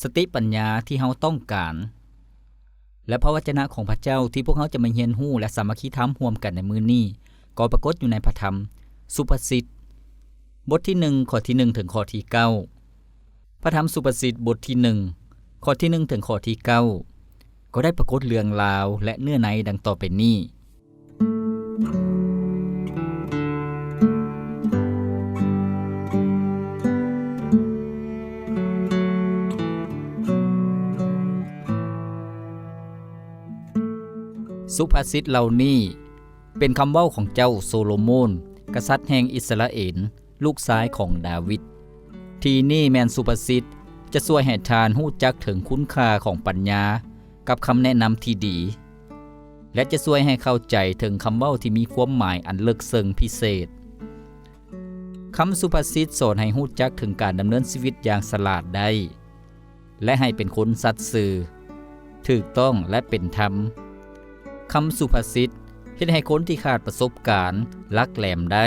สติปัญญาที่เฮาต้องการ และพระวจนะของพระเจ้าที่พวกเขาจะมาเรียนรู้และสามัคคีธรรมร่วมกันในมื้อนี้ก็ปรากฏอยู่ในพระธรรม สุภาษิตบทที่1ข้อที่1ถึงข้อที่9พระธรรมสุภาษิตบทที่1ข้อที่1ถึงข้อที่9ก็ได้ปรากฏเรื่องราวและเนื้อในดังต่อไปนี้ สุภาษิตเหล่านี้เป็นคำเว้าของเจ้าโซโลโมน กษัตริย์แห่งอิสราเอลลูกซ้ายของดาวิดทีนี่แมนสุภาษิตจะช่วยให้ทานหู้จักถึงคุณค่าของปัญญา กับคำแนะนำที่ดี และจะช่วยให้เข้าใจถึงคำเว้าที่มีความหมายอันเลึกซึ้งพิเศษคำสุภาษิตสอนให้หู้จักถึงการดำเนินชีวิตอย่างสลาดได้ และให้เป็นคนสัตย์ซื่อถูกต้องและเป็นธรรม คำสุภาษิตเฮ็ดให้คนที่ขาดประสบการณ์ลักแหลมได้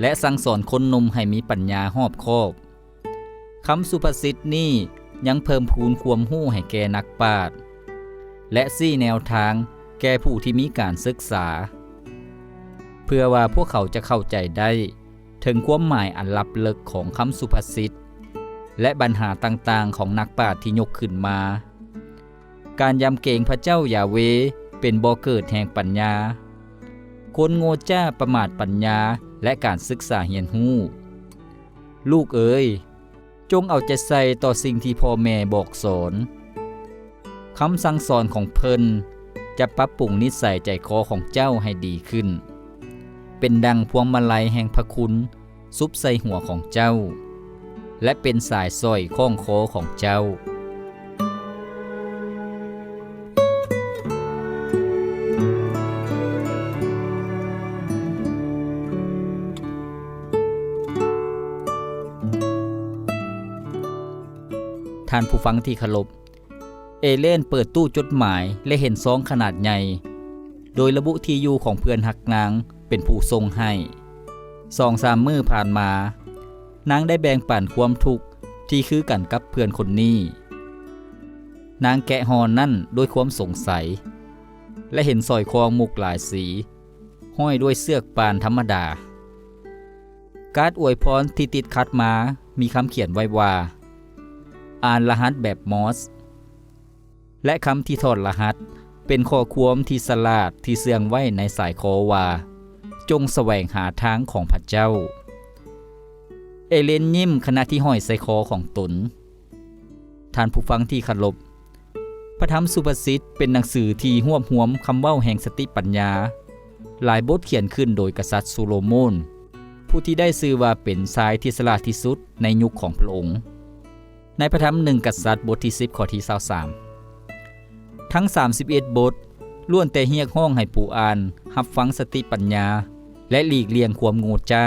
และสั่งสอนคนนมให้มีปัญญารอบคอบคำสุภาษิตนี้ยังเพิ่มพูนความรู้ให้แก่นักปราชญ์และซี่แนวทางแก่ผู้ที่มีการศึกษา เพื่อว่าพวกเขาจะเข้าใจได้ ถึงความหมายอันลับลึกของคำสุภาษิตและปัญหาต่างๆของนักปราชญ์ที่ยกขึ้นมา การยำเกรงพระเจ้ายาเว เป็นบ่อเกิดแห่งปัญญา คนโง่จ้าประมาทปัญญาและการศึกษาเฮียนหู้ ลูกเอ๋ย จงเอาใจใส่ต่อสิ่งที่พ่อแม่บอกสอนคำสั่งสอนของเพิ่นจะปรับปรุงนิสัยใจคอของเจ้าให้ดีขึ้น เป็นดังพวงมาลัยแห่งพระคุณซุบใส่หัวของเจ้า และเป็นสายสร้อยข้องคอของเจ้า ท่านผู้ฟังที่เคารพเอเลนเปิดตู้จดหมายและเห็นซองขนาดใหญ่ โดยระบุที่อยู่ของเพื่อนหักนางเป็นผู้ทรงให้สองสามมือผ่านมา นางได้แบ่งปันความทุกข์ที่คือกันกับเพื่อนคนนี้ นางแกะหอนนั่นด้วยความสงสัย และเห็นสอยคองมุกหลายสี ห้อยด้วยเสื้อปานธรรมดา การ์ดอวยพรที่ติดคัดมา มีคำเขียนไว้ว่า อ่านรหัสแบบมอส และคำที่ถอดรหัส เป็นข้อความที่สลาดที่เสื่องไว้ในสายคอว่า จงแสวงหาทางของพระเจ้า เอเลนยิ้มขณะที่ห้อยใส่คอของตน ท่านผู้ฟังที่เคารพพระธรรมสุภาษิตเป็นหนังสือที่ห่วมหวมคำเว้าแห่งสติปัญญา หลายบทเขียนขึ้นโดยกษัตริย์โซโลโมนผู้ที่ได้ชื่อว่าเป็นชายที่ฉลาดที่สุดในยุคของพระองค์ ในพระธรรมหนึ่งกษัตริย์บทที่ 10 ข้อที่23ทั้ง 31 บทล้วนแต่เรียกห้องให้ผู้อ่านรับฟังสติปัญญา และหลีกเลี่ยงความโง่จ้า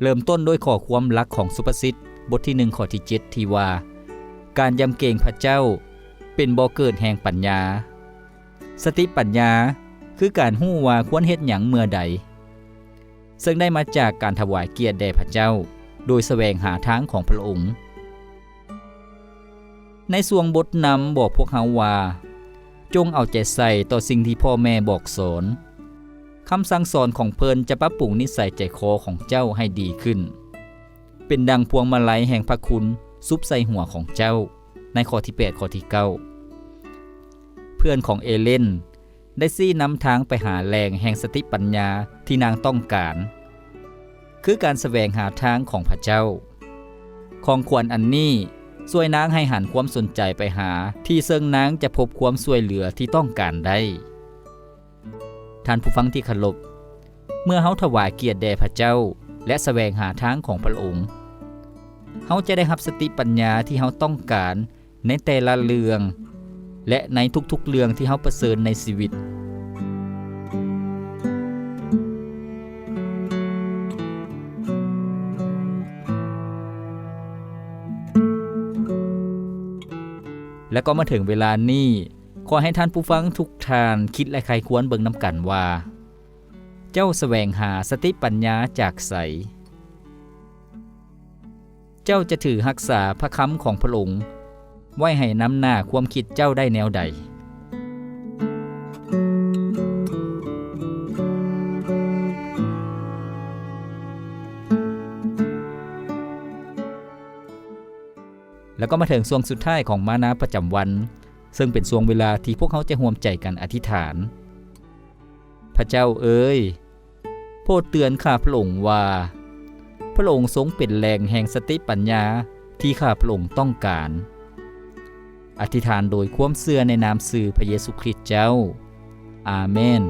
เริ่มต้นด้วยข้อความลักของสุภาษิตบทที่ 1 ข้อที่ 7 ที่ว่า การยำเกรงพระเจ้า เป็นบ่อเกิดแห่งปัญญา สติปัญญาคือการหู้ว่าควรเฮ็ดหยังเมื่อใด ซึ่งได้มาจากการถวายเกียรติแด่พระเจ้า โดยแสวงหาทางของพระองค์ ในส่วงบทนำบอกพวกเขาว่า จงเอาใจใส่ต่อสิ่งที่พ่อแม่บอกสอนคำสั่งสอนของเพิ่นจะปรับปรุงนิสัยใจคอของเจ้าให้ดีขึ้น เป็นดังพวงมาลัยแห่งพระคุณซุบใส่หัวของเจ้า ในข้อที่8ข้อที่9เพื่อนของเอเลนได้ซี่นำทางไปหาแหล่งแห่งสติปัญญาที่นางต้องการ คือการแสวงหาทางของพระเจ้า ของควรอันนี้ ช่วยนางให้หันความสนใจไปหา ที่เซิงนางจะพบความช่วยเหลือที่ต้องการได้ ท่านผู้ฟังที่เคารพเมื่อเฮาถวายเกียรติแด่พระเจ้า และแสวงหาทางของพระองค์เฮาจะได้รับสติปัญญาที่เฮาต้องการในแต่ละเรื่อง และในทุกๆเรื่องที่เฮาประเสริญในชีวิต แล้วก็มาถึงเวลานี้ขอให้ท่านผู้ฟังทุกท่านคิดและใครควรเบิ่งน้ำกันว่า เจ้าแสวงหาสติปัญญาจากใส เจ้าจะถือรักษาพระคำของพระองค์ไว้ให้น้ำหน้าความคิดเจ้าได้แนวใด แล้วก็มาถึงช่วงสุดท้ายของมานาประจำวัน ซึ่งเป็นช่วงเวลาที่พวกเขาจะห่วมใจกันอธิษฐาน พระเจ้าเอ๋ยโปรดเตือนข้าพระองค์ว่า พระองค์ทรงเป็นแหล่งแห่งสติปัญญาที่ข้าพระองค์ต้องการ อธิษฐานโดยความเสื่อในนามสื่อพระเยซูคริสต์เจ้า อาเมน